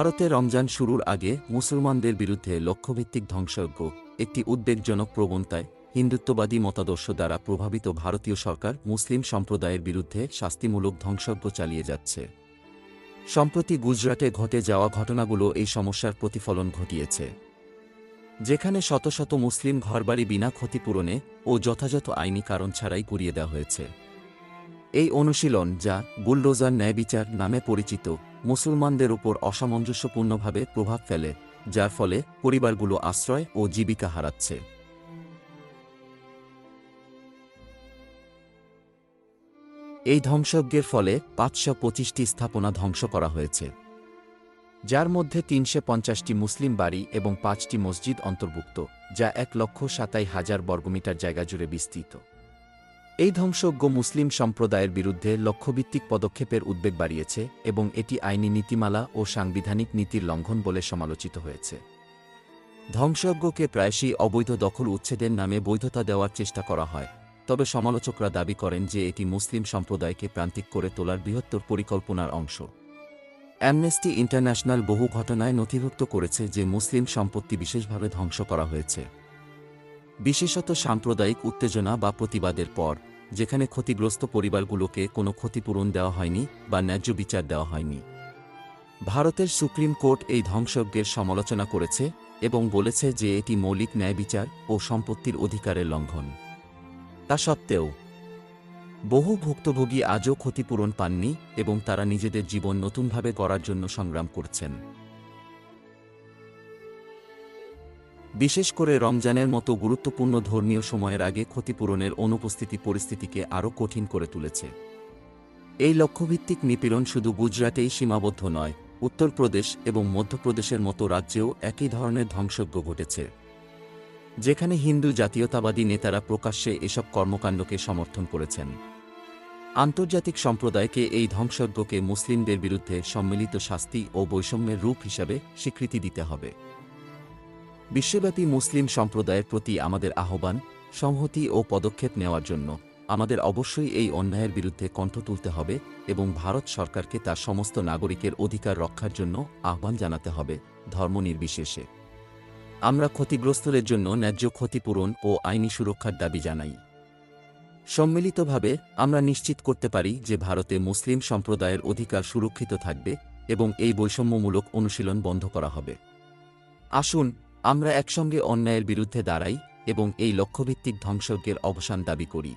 ভারতে রমজান শুরুর আগে মুসলমানদের বিরুদ্ধে লক্ষ্যভিত্তিক ধ্বংসজ্ঞ একটি উদ্বেগজনক প্রবণতায় হিন্দুত্ববাদী মতাদর্শ দ্বারা প্রভাবিত ভারতীয় সরকার মুসলিম সম্প্রদায়ের বিরুদ্ধে শাস্তিমূলক ধ্বংসজ্ঞ চালিয়ে যাচ্ছে। সম্প্রতি গুজরাটে ঘটে যাওয়া ঘটনাগুলো এই সমস্যার প্রতিফলন ঘটিয়েছে। যেখানে শত শত মুসলিম ঘরবাড়ি বিনা ক্ষতিপূরণে ও যথাযথ আইনি কারণ ছাড়াই পুড়িয়ে দেওয়া হয়েছে। এই অনুশীলন, যা বুলডোজার ন্যায়বিচার নামে পরিচিত মুসলমানদের উপর অসামঞ্জস্যপূর্ণভাবে প্রভাব ফেলে, যার ফলে পরিবারগুলো আশ্রয় ও জীবিকা হারাচ্ছে। এই ধ্বংসজ্ঞের ফলে পাঁচশো পঁচিশটি স্থাপনা ধ্বংস করা হয়েছে, যার মধ্যে তিনশো পঞ্চাশটি মুসলিম বাড়ি এবং পাঁচটি মসজিদ অন্তর্ভুক্ত, যা এক লক্ষ সাতাই হাজার বর্গমিটার জায়গা জুড়ে বিস্তৃত। এই ধ্বংসজ্ঞ মুসলিম সম্প্রদায়ের বিরুদ্ধে লক্ষ্যভিত্তিক পদক্ষেপের উদ্বেগ বাড়িয়েছে এবং এটি আইনি নীতিমালা ও সাংবিধানিক নীতির লঙ্ঘন বলে সমালোচিত হয়েছে। ধ্বংসজ্ঞকে প্রায়শই অবৈধ দখল উচ্ছেদের নামে বৈধতা দেওয়ার চেষ্টা করা হয়, তবে সমালোচকরা দাবি করেন যে এটি মুসলিম সম্প্রদায়কে প্রান্তিক করে তোলার বৃহত্তর পরিকল্পনার অংশ। অ্যামনেস্টি ইন্টারন্যাশনাল বহু ঘটনায় নথিভুক্ত করেছে যে মুসলিম সম্পত্তি বিশেষভাবে ধ্বংস করা হয়েছে। বিশেষত সাম্প্রদায়িক উত্তেজনা বা প্রতিবাদের পর যেখানে ক্ষতিগ্রস্ত পরিবারগুলোকে কোনো ক্ষতিপূরণ দেওয়া হয়নি বা ন্যায্য বিচার দেওয়া হয়নি। ভারতের সুপ্রিম কোর্ট এই ধ্বংসজ্ঞের সমালোচনা করেছে এবং বলেছে যে এটি মৌলিক ন্যায় বিচার ও সম্পত্তির অধিকারের লঙ্ঘন। তা সত্ত্বেও, বহু ভুক্তভোগী আজও ক্ষতিপূরণ পাননি এবং তারা নিজেদের জীবন নতুনভাবে গড়ার জন্য সংগ্রাম করছেন। বিশেষ করে রমজানের মতো গুরুত্বপূর্ণ ধর্মীয় সময়ের আগে ক্ষতিপূরণের অনুপস্থিতি পরিস্থিতিকে আরও কঠিন করে তুলেছে। এই লক্ষ্যভিত্তিক নিপীড়ন শুধু গুজরাটেই সীমাবদ্ধ নয়, উত্তরপ্রদেশ এবং মধ্যপ্রদেশের মতো রাজ্যেও একই ধরনের ধ্বংসজ্ঞ ঘটেছে। যেখানে হিন্দু জাতীয়তাবাদী নেতারা প্রকাশ্যে এসব কর্মকাণ্ডকে সমর্থন করেছেন। আন্তর্জাতিক সম্প্রদায়কে এই ধ্বংসজ্ঞকে মুসলিমদের বিরুদ্ধে সম্মিলিত শাস্তি ও বৈষম্যের রূপ হিসাবে স্বীকৃতি দিতে হবে। বিশ্বব্যাপী মুসলিম সম্প্রদায়ের প্রতি আমাদের আহ্বান, সংহতি ও পদক্ষেপ নেওয়ার জন্য আমাদের অবশ্যই এই অন্যায়ের বিরুদ্ধে কণ্ঠ তুলতে হবে এবং ভারত সরকারকে তার সমস্ত নাগরিকের অধিকার রক্ষার জন্য আহ্বান জানাতে হবে ধর্ম নির্বিশেষে। আমরা ক্ষতিগ্রস্তদের জন্য ন্যায্য ক্ষতিপূরণ ও আইনি সুরক্ষার দাবি জানাই। সম্মিলিতভাবে আমরা নিশ্চিত করতে পারি যে ভারতে মুসলিম সম্প্রদায়ের অধিকার সুরক্ষিত থাকবে এবং এই বৈষম্যমূলক অনুশীলন বন্ধ করা হবে। আসুন আমরা একসঙ্গে অন্যায়ের বিরুদ্ধে দাঁড়াই এবং এই লক্ষ্যভিত্তিক ধ্বংসজ্ঞের অবসান দাবি করি।